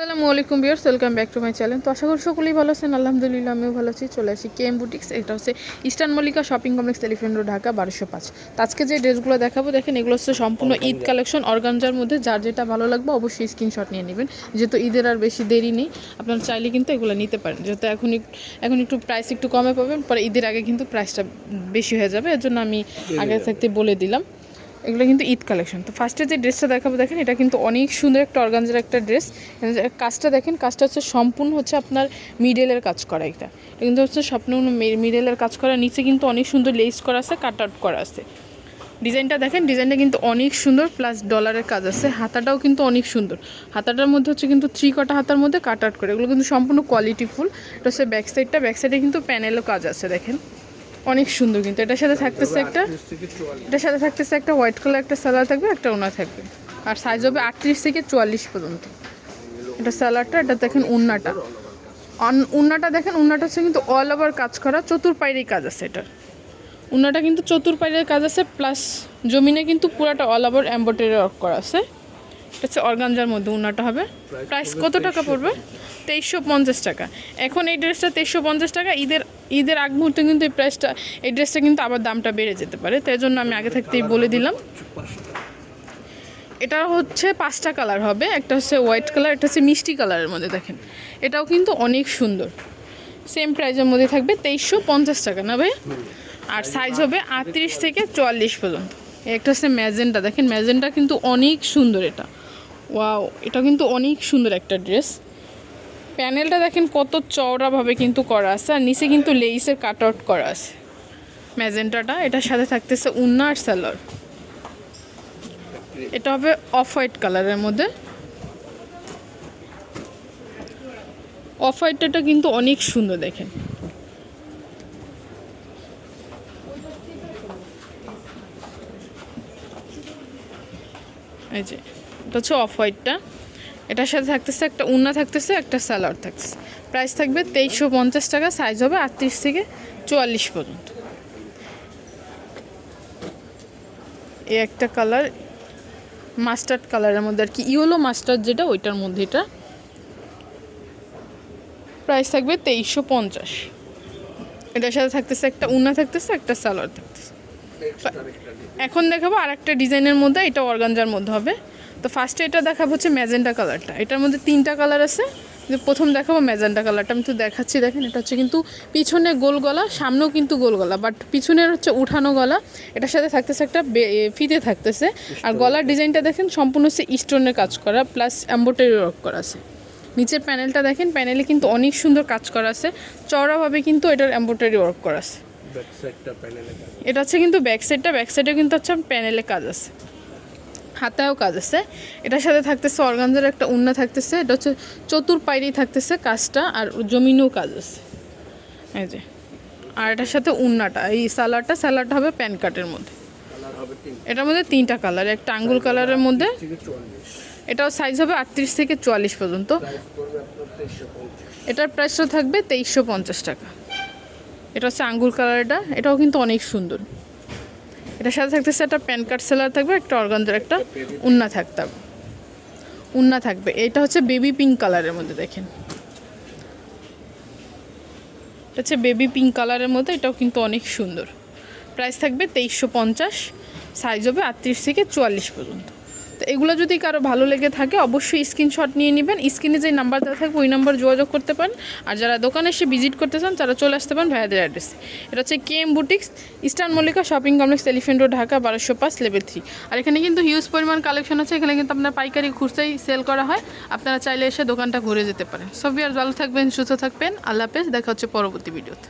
আসসালামু আলাইকুম বিয়ার্স welcome back to my channel. তো আশা করি সকলেই ভালো আছেন। আলহামদুলিল্লাহ আমিও ভালো আছি। চলে আসি কেএম বুটিক্স এটা হচ্ছে eastern Mallika shopping complex elephant road Dhaka বারোশো পাঁচ। আজকে যে ড্রেসগুলো দেখাবো দেখেন এগুলো হচ্ছে সম্পূর্ণ ঈদ কালেকশন অর্গানজার মধ্যে। যার যেটা ভালো লাগবে অবশ্যই স্ক্রিনশট নিয়ে নেবেন। যেহেতু ঈদের আর বেশি দেরি নেই আপনারা চাইলে কিন্তু এগুলো নিতে পারেন। যেহেতু এখন এখন একটু প্রাইস একটু কমে পাবেন পরে ঈদের আগে কিন্তু প্রাইসটা বেশি হয়ে যাবে। এর জন্য আমি আগে থাকতে বলে দিলাম। এগুলো কিন্তু ঈদ কালেকশন তো ফার্স্টে যে ড্রেসটা দেখাবো, দেখেন, এটা কিন্তু অনেক সুন্দর একটা অর্গানজার একটা ড্রেস কাজটা দেখেন, কাজটা হচ্ছে সম্পূর্ণ হচ্ছে আপনার মিডেলের কাজ করা এটা। এটা কিন্তু হচ্ছে সম্পূর্ণ মিডেলের কাজ করা। নিচে কিন্তু অনেক সুন্দর লেস করা আছে কাট আউট করা আছে। ডিজাইনটা দেখেন, ডিজাইনটা কিন্তু অনেক সুন্দর প্লাস ডলারের কাজ আছে। হাতাটাও কিন্তু অনেক সুন্দর। হাতাটার মধ্যে হচ্ছে কিন্তু থ্রি কটা হাতার মধ্যে কাট আউট করে। এগুলো কিন্তু সম্পূর্ণ কোয়ালিটিফুল এটা হচ্ছে ব্যাক সাইডটা ব্যাক সাইডে কিন্তু প্যানেলও কাজ আছে, দেখেন। অনেক সুন্দর কিন্তু। এটার সাথে থাকতেছে একটা এটার সাথে থাকতেছে একটা হোয়াইট কালার একটা সালোয়ার থাকবে, একটা ওনা থাকবে। আর সাইজ হবে আটত্রিশ থেকে চুয়াল্লিশ পর্যন্ত। এটা সালোয়ারটা এটা দেখেন উন্নাটা উন্নাটা দেখেন উন্নাটা হচ্ছে কিন্তু অল ওভার কাজ করা চতুর্পাইরেই কাজ আছে এটার। উন্নাটা কিন্তু চতুর্পাইরের কাজ আছে প্লাস জমিনে কিন্তু পুরাটা অল ওভার এম্বয়ডারি ওয়ার্ক করা আছে। এটা হচ্ছে অর্গানজার মধ্যে উন্নাটা হবে। প্রাইস কত টাকা পড়বে? তেইশশো পঞ্চাশ টাকা। এখন এই ড্রেসটা তেইশশো পঞ্চাশ টাকা, ঈদের ঈদের আগ মুহূর্তে কিন্তু এই প্রাইসটা এই ড্রেসটা কিন্তু আবার দামটা বেড়ে যেতে পারে, তাই জন্য আমি আগে থাকতেই বলে দিলাম। এটা হচ্ছে পাঁচটা কালার হবে, একটা হচ্ছে হোয়াইট কালার একটা হচ্ছে মিষ্টি কালারের মধ্যে দেখেন। এটাও কিন্তু অনেক সুন্দর। সেম প্রাইজের মধ্যে থাকবে তেইশশো পঞ্চাশ টাকা, না ভাই? আর সাইজ হবে আটত্রিশ থেকে চুয়াল্লিশ পর্যন্ত। একটা হচ্ছে ম্যাজেন্টা দেখেন ম্যাজেন্টা কিন্তু অনেক সুন্দর এটা। ওয়াও এটা কিন্তু অনেক সুন্দর একটা ড্রেস প্যানেলটা দেখেন কত চওড়াভাবে কিন্তু করা আছে, আর নিচে কিন্তু লেইসের কাট আউট করা আছে। ম্যাজেন্টাটা, এটার সাথে থাকতেছে উন্না আর এটা হবে অফ হোয়াইট কালারের মধ্যে। অফ হোয়াইটটা কিন্তু অনেক সুন্দর দেখেন। এই যে, এটা হচ্ছে অফ হোয়াইটটা এটার সাথে থাকতেছে একটা উন্না থাকতেছে একটা স্যালাড থাকতেছে। প্রাইস থাকবে তেইশশো পঞ্চাশ টাকা সাইজ হবে আটত্রিশ থেকে চুয়াল্লিশ পর্যন্ত। এই একটা কালার মাস্টার্ড কালারের মধ্যে আর কি ইয়েলো মাস্টার্ড যেটা ওইটার মধ্যে এটা। প্রাইস থাকবে তেইশশো পঞ্চাশ। এটার সাথে থাকতেছে একটা উন্না থাকতেছে একটা সালোয়ার থাকতেছে। এখন দেখাবো আর একটা ডিজাইনের মধ্যে এটা অর্গানজার মধ্যে হবে। তো ফার্স্টে এটা দেখাবো হচ্ছে ম্যাজেন্টা কালারটা। এটার মধ্যে তিনটা কালার আছে। যে প্রথম দেখাবো ম্যাজেন্টা কালারটা। আমি তো দেখাচ্ছি দেখেন এটা হচ্ছে কিন্তু পিছনে গোল গলা সামনেও কিন্তু গোল গলা বাট পিছনের হচ্ছে উঠানো গলা। এটার সাথে থাকতেছে একটা ফিতে থাকতেছে। আর গলার ডিজাইনটা দেখেন সম্পূর্ণ হচ্ছে স্টোনের কাজ করা প্লাস এম্বোটারি ওয়ার্ক করা আছে। নিচের প্যানেলটা দেখেন প্যানেলে কিন্তু অনেক সুন্দর কাজ করা আছে। চওড়াভাবে কিন্তু এটার এম্বোটারি ওয়ার্ক করা আছে। এটা হচ্ছে কিন্তু ব্যাক সাইডটা ব্যাক সাইডে কিন্তু হচ্ছে প্যানেলে কাজ আছে। হাতায়ও কাজ আছে। এটার সাথে থাকতেছে অর্গানজার একটা উন্না থাকতেছে এটা হচ্ছে চতুর পাইরেই থাকতেছে কাজটা আর জমিনেও কাজ আছে। এই যে আর এটার সাথে উন্নাটা এই সালাডটা সালাডটা হবে প্যান কার্টের মধ্যে। এটার মধ্যে তিনটা কালার একটা আঙ্গুল কালারের মধ্যে। এটাও সাইজ হবে আটত্রিশ থেকে চুয়াল্লিশ পর্যন্ত। এটার প্রাইসটা থাকবে তেইশশো পঞ্চাশ টাকা। এটা হচ্ছে আঙ্গুর কালারটা এটাও কিন্তু অনেক সুন্দর। এটার সাথে থাকতেছে একটা প্যান কার্ড সেলার থাকবে, একটা অর্গানজার একটা উন্না থাকতে হবে। উন্না থাকবে। এটা হচ্ছে বেবি পিঙ্ক কালারের মধ্যে, দেখেন। এটা হচ্ছে বেবি পিঙ্ক কালারের মধ্যে, এটাও কিন্তু অনেক সুন্দর। প্রাইস থাকবে তেইশশো পঞ্চাশ, সাইজ হবে আটত্রিশ থেকে চুয়াল্লিশ পর্যন্ত। তো এগুলো যদি কারও ভালো লেগে থাকে, অবশ্যই স্ক্রিনশট নিয়ে নেবেন। স্ক্রিনে যে নাম্বার দেওয়া থাকবে, ওই নাম্বার যোগাযোগ করতে পারেন। আর যারা দোকানে এসে ভিজিট করতে চান, তারা চলে আসতে পারেন ভাইয়াদের অ্যাড্রেসে এটা হচ্ছে K M boutiques eastern Mallika shopping complex elephant road Dhaka বারোশো পাঁচ লেভেল থ্রি আর এখানে কিন্তু হিউজ পরিমাণ কালেকশন আছে। এখানে কিন্তু আপনার পাইকারি খুচরাই সেল করা হয়। আপনারা চাইলে এসে দোকানটা ঘুরে যেতে পারেন। সব আর ভালো থাকবেন, সুস্থ থাকবেন। আল্লাহ হাফেজ। দেখা হচ্ছে পরবর্তী ভিডিওতে